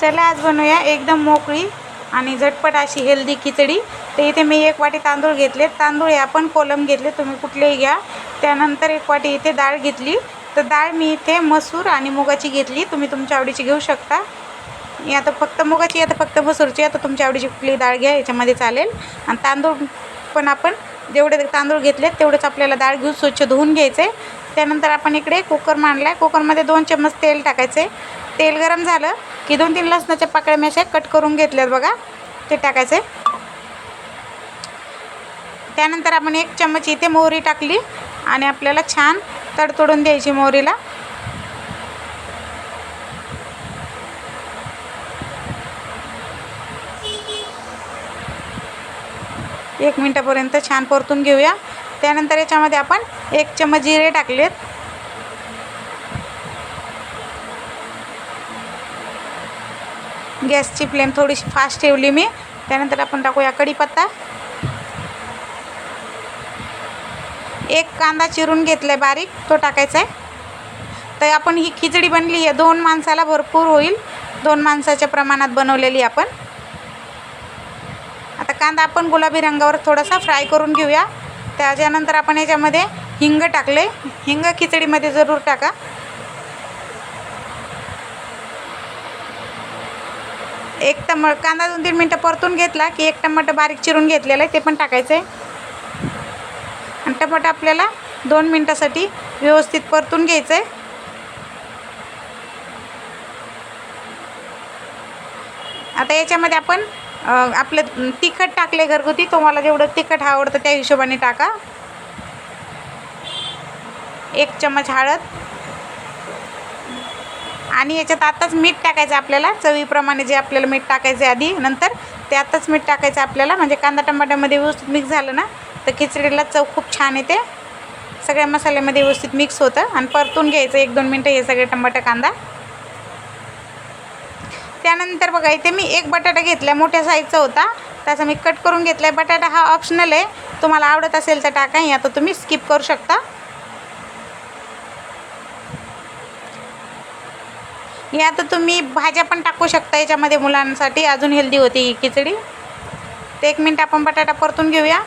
चला आज बनवूया एकदम मोकळी आणि झटपट अशी हेल्दी खिचडी. तर इथे मी एक वाटी तांदूळ घेतले. तांदूळ या पण कोलम घेतले तुम्ही कुठलेही घ्या. त्यानंतर एक वाटी इथे डाळ घेतली. तर डाळ मी इथे मसूर आणि मुगाची घेतली. तुम्ही तुमच्या आवडीची घेऊ शकता. ही आता फक्त मुगाची आता फक्त मसूरची आता तुमच्या आवडीची कुठली डाळ घ्या याच्यामध्ये चालेल. आणि तांदूळ पण आपण जेवढे तांदूळ घेतले तेवढेच आपल्याला डाळ घेऊन स्वच्छ धुवून घ्यायचे त्यानंतर आपण इकडे कुकर मांडला आहे कुकरमध्ये दोन चम्मच तेल टाकायचे तेल गरम झालं. की दोन तीन लसणाच्या पाकळ्या मी अशा कट करून घेतल्यात बघा. ते टाकायचे. त्यानंतर आपण एक चम्मच इथे मोहरी टाकली आणि आपल्याला छान तडतोडून द्यायची मोहरीला. एक मिनटापर्यंत छान परतून घेऊया. त्यानंतर याच्यामध्ये आपण एक चम्मच जिरे टाकलेत. गॅसची फ्लेम थोडीशी फास्ट ठेवली मी. त्यानंतर आपण टाकूया कढीपत्ता. एक कांदा चिरून घेतला आहे बारीक तो टाकायचा आहे तर आपण ही खिचडी बनली आहे दोन माणसाला भरपूर होईल. दोन माणसाच्या प्रमाणात बनवलेली आपण. आता कांदा आपण गुलाबी रंगावर थोडासा फ्राय करून घेऊया. त्याच्यानंतर आपण याच्यामध्ये हिंग टाकले हिंग खिचडीमध्ये जरूर टाका. एक टम कांदा दोन तीन मिनटं परतून घेतला की एक टमाटर बारीक चिरून घेतलेलं आहे ते पण टाकायचं आहे. आणि टमाटर आपल्याला दोन मिनटासाठी व्यवस्थित परतून घ्यायचं आहे. आता याच्यामध्ये आपण आपलं तिखट टाकले घरगुती तुम्हाला जेवढं तिखट आवडतं त्या हिशोबाने टाका. एक चम्मच हळद आणि याच्यात आताच मीठ टाकायचं आपल्याला. चवीप्रमाणे जे आपल्याला मीठ टाकायचं आधी नंतर ते आताच मीठ टाकायचं आपल्याला. म्हणजे कांदा टमाट्यामध्ये व्यवस्थित मिक्स झालं ना तर खिचडीला चव खूप छान येते. सगळ्या मसाल्यामध्ये व्यवस्थित मिक्स होतं. आणि परतून घ्यायचं एक दोन मिनटं हे सगळे टमाटा कांदा. त्यानंतर बघा इथे मी एक बटाटा घेतला मोठ्या साईजचा होता. त्याचा मी कट करून घेतला आहे बटाटा हा ऑप्शनल आहे. तुम्हाला आवडत असेल तर टाका. आता तुम्ही स्किप करू शकता. हे आता तुम्ही भाज्या पण टाकू शकता याच्यामध्ये मुलांसाठी. अजून हेल्दी होती ही खिचडी. ते एक मिनट आपण बटाटा परतून घेऊया.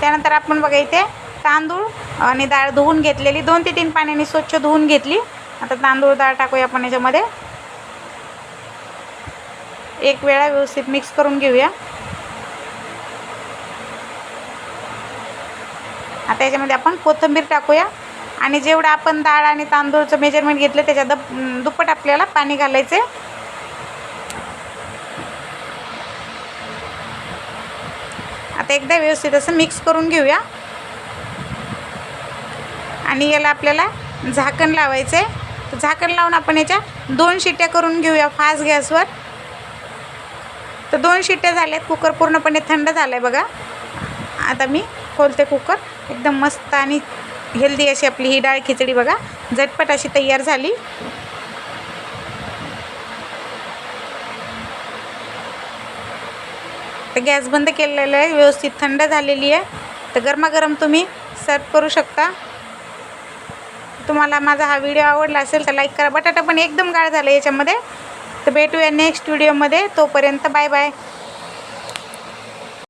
त्यानंतर आपण बघा इथे तांदूळ आणि डाळ धुवून घेतलेली. दोन ते तीन पाण्याने स्वच्छ धुवून घेतली. आता तांदूळ डाळ टाकूया आपण याच्यामध्ये. एक वेळा व्यवस्थित मिक्स करून घेऊया. आता याच्यामध्ये आपण कोथिंबीर टाकूया. आणि जेवढं आपण डाळ आणि तांदूळचं मेजरमेंट घेतलं त्याच्या दप दुप्पट आपल्याला पाणी घालायचे आता एकदा व्यवस्थित असं मिक्स करून घेऊया. आणि याला आपल्याला झाकण लावायचं आहे तर झाकण लावून आपण याच्या दोन शिट्ट्या करून घेऊया फास्ट गॅसवर. तर दोन शिट्ट्या झाल्यात कुकर पूर्णपणे थंड झालं आहे बघा. आता मी खोलते कुकर. एकदम मस्त आणि हेल्दी अशी आपली ही डाळ खिचडी बघा. झटपट अशी तयार झाली. तर गॅस बंद केलेला आहे व्यवस्थित थंड झालेली आहे. तर गरमागरम तुम्ही सर्व करू शकता. तुम्हाला माझा हा व्हिडिओ आवडला असेल तर लाईक करा. बटाटा पण एकदम गाळ झाला याच्यामध्ये. तर भेटूया नेक्स्ट व्हिडिओमध्ये तोपर्यंत बाय बाय